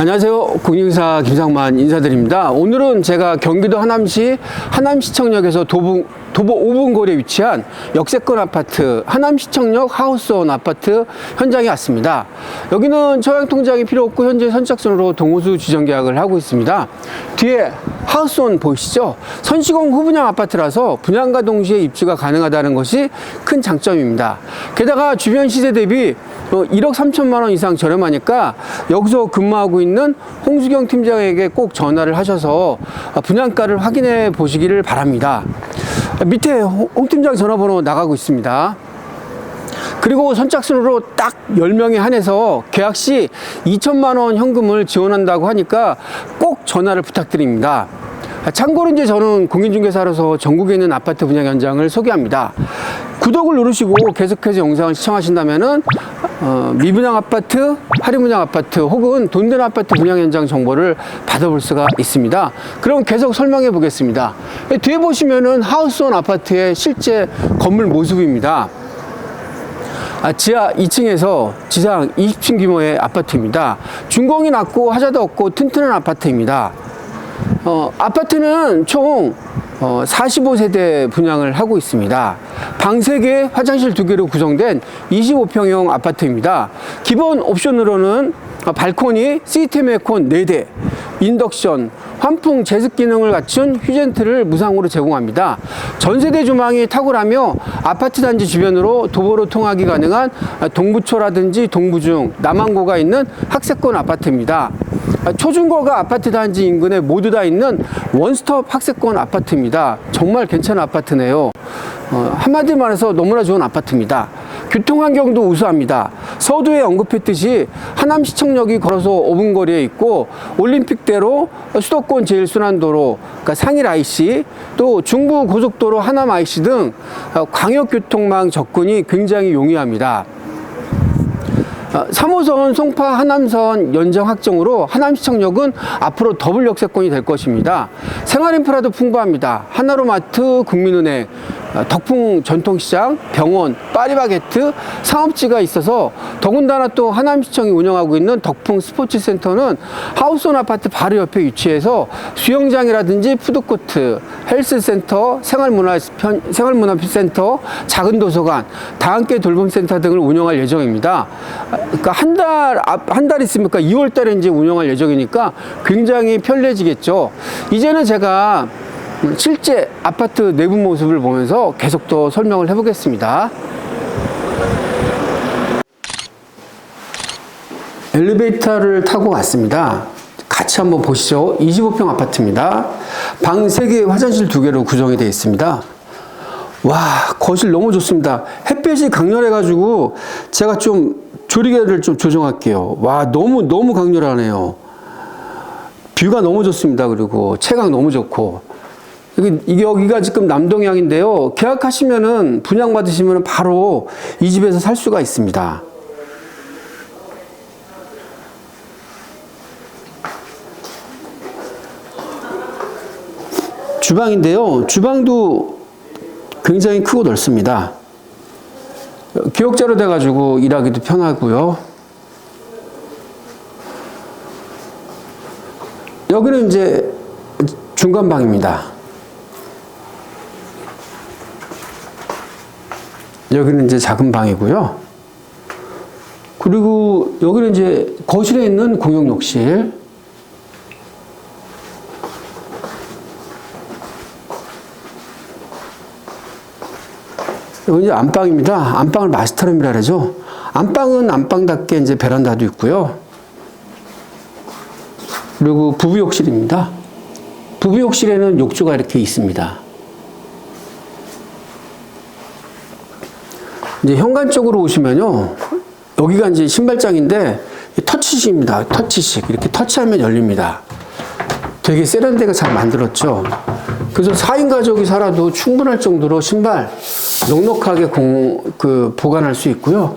안녕하세요. 공인사 김상만 인사드립니다. 오늘은 제가 경기도 하남시 하남시청역에서 도보, 도보 5분 거리에 위치한 역세권 아파트 하남시청역 하우스원 아파트 현장에 왔습니다. 여기는 처형통장이 필요 없고 현재 선착순으로 동호수 지정 계약을 하고 있습니다. 뒤에 하우스원 보이시죠? 선시공 후분양 아파트라서 분양과 동시에 입주가 가능하다는 것이 큰 장점입니다. 게다가 주변 시세 대비 어, 1억 3천만 원 이상 저렴하니까 여기서 근무하고 있는 홍수경 팀장에게 꼭 전화를 하셔서 어, 분양가를 확인해 보시기를 바랍니다. 밑에 홍홍 팀장 전화번호 나가고 있습니다. 그리고 선착순으로 딱 10명에 한해서 계약 시 2천만 원 현금을 지원한다고 하니까 꼭 전화를 부탁드립니다. 참고로 이제 저는 공인중개사로서 전국에 있는 아파트 분양 현장을 소개합니다. 구독을 누르시고 계속해서 영상을 시청하신다면은 어, 미분양 아파트, 할인 분양 아파트 혹은 돈 되는 아파트 분양 현장 정보를 받아볼 수가 있습니다. 그럼 계속 설명해 보겠습니다. 뒤에 보시면은 하우스원 아파트의 실제 건물 모습입니다. 아, 지하 2층에서 지상 20층 규모의 아파트입니다. 준공이 낮고 하자도 없고 튼튼한 아파트입니다. 어, 아파트는 총 어, 45세대 분양을 하고 있습니다. 방 3개, 화장실 2개로 구성된 25평형 아파트입니다. 기본 옵션으로는 어, 발코니, 시스템 에어컨 4대, 인덕션, 환풍 제습 기능을 갖춘 휴젠트를 무상으로 제공합니다. 전세대 주망이 탁월하며 아파트 단지 주변으로 도보로 통하기 가능한 동부초라든지 동부중, 남항고가 있는 학세권 아파트입니다. 초중고가 아파트 단지 인근에 모두 다 있는 원스톱 학세권 아파트입니다. 정말 괜찮은 아파트네요. 어, 한마디로 말해서 너무나 좋은 아파트입니다. 교통 환경도 우수합니다. 서두에 언급했듯이 하남시청역이 걸어서 5분 거리에 있고 올림픽대로 수도권 제일순환도로 그러니까 상일 IC 또 중부 고속도로 하남 IC 등 어, 광역교통망 접근이 굉장히 용이합니다. 어, 3호선 송파 하남선 연장 확정으로 하남시청역은 앞으로 더블 역세권이 될 것입니다. 생활 인프라도 풍부합니다. 하나로마트, 국민은행, 어, 덕풍 전통시장, 병원, 파리바게트, 상업지가 있어서 더군다나 또 하남시청이 운영하고 있는 덕풍 스포츠센터는 하우스온 아파트 바로 옆에 위치해서 수영장이라든지 푸드코트, 헬스센터, 생활문화, 편- 생활문화센터, 작은 도서관, 다함께 돌봄센터 등을 운영할 예정입니다. 그러니까 한 달, 한 달 있으니까 2월 달에 이제 운영할 예정이니까 굉장히 편리해지겠죠. 이제는 제가 실제 아파트 내부 모습을 보면서 계속 더 설명을 해보겠습니다. 엘리베이터를 타고 왔습니다. 같이 한번 보시죠. 25평 아파트입니다. 방 3개, 화장실 2개로 구성이 되어 있습니다. 와, 거실 너무 좋습니다. 햇볕이 강렬해가지고 제가 좀 조리개를 좀 조정할게요. 와, 너무, 너무 강렬하네요. 뷰가 너무 좋습니다. 그리고 채광 너무 좋고. 여기, 여기가 지금 남동향인데요. 계약하시면은 분양 받으시면 바로 이 집에서 살 수가 있습니다. 주방인데요. 주방도 굉장히 크고 넓습니다. 기역자로 돼가지고 일하기도 편하고요. 여기는 이제 중간방입니다. 여기는 이제 작은 방이고요. 그리고 여기는 이제 거실에 있는 공용 욕실. 여기 이제 안방입니다. 안방을 마스터룸이라 그러죠. 안방은 안방답게 이제 베란다도 있고요. 그리고 부부 욕실입니다. 부부 욕실에는 욕조가 이렇게 있습니다. 이제 현관 쪽으로 오시면요. 여기가 이제 신발장인데 터치식입니다. 터치식. 이렇게 터치하면 열립니다. 되게 세련되게 잘 만들었죠. 그래서 4인 가족이 살아도 충분할 정도로 신발 넉넉하게 공, 그, 보관할 수 있고요.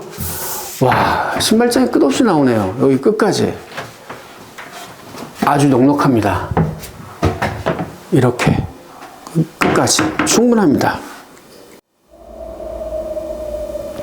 와, 신발장이 끝없이 나오네요. 여기 끝까지. 아주 넉넉합니다. 이렇게. 끝까지. 충분합니다.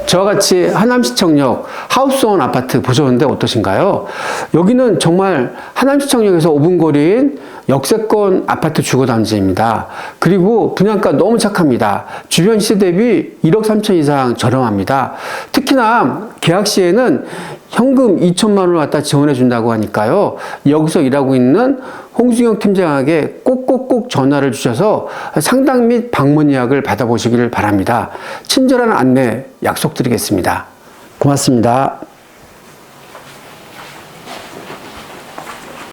저와 같이 하남시청역 하우스원 아파트 보셨는데 어떠신가요? 여기는 정말 하남시청역에서 5분 거리인 역세권 아파트 주거단지입니다. 그리고 분양가 너무 착합니다. 주변 시세 대비 1억 3천 이상 저렴합니다. 특히나 계약 시에는 현금 2천만 원을 갖다 지원해 준다고 하니까요. 여기서 일하고 있는 홍수경 팀장에게 꼭꼭꼭 전화를 주셔서 상담 및 방문 예약을 받아보시기를 바랍니다. 친절한 안내 약속드리겠습니다. 고맙습니다.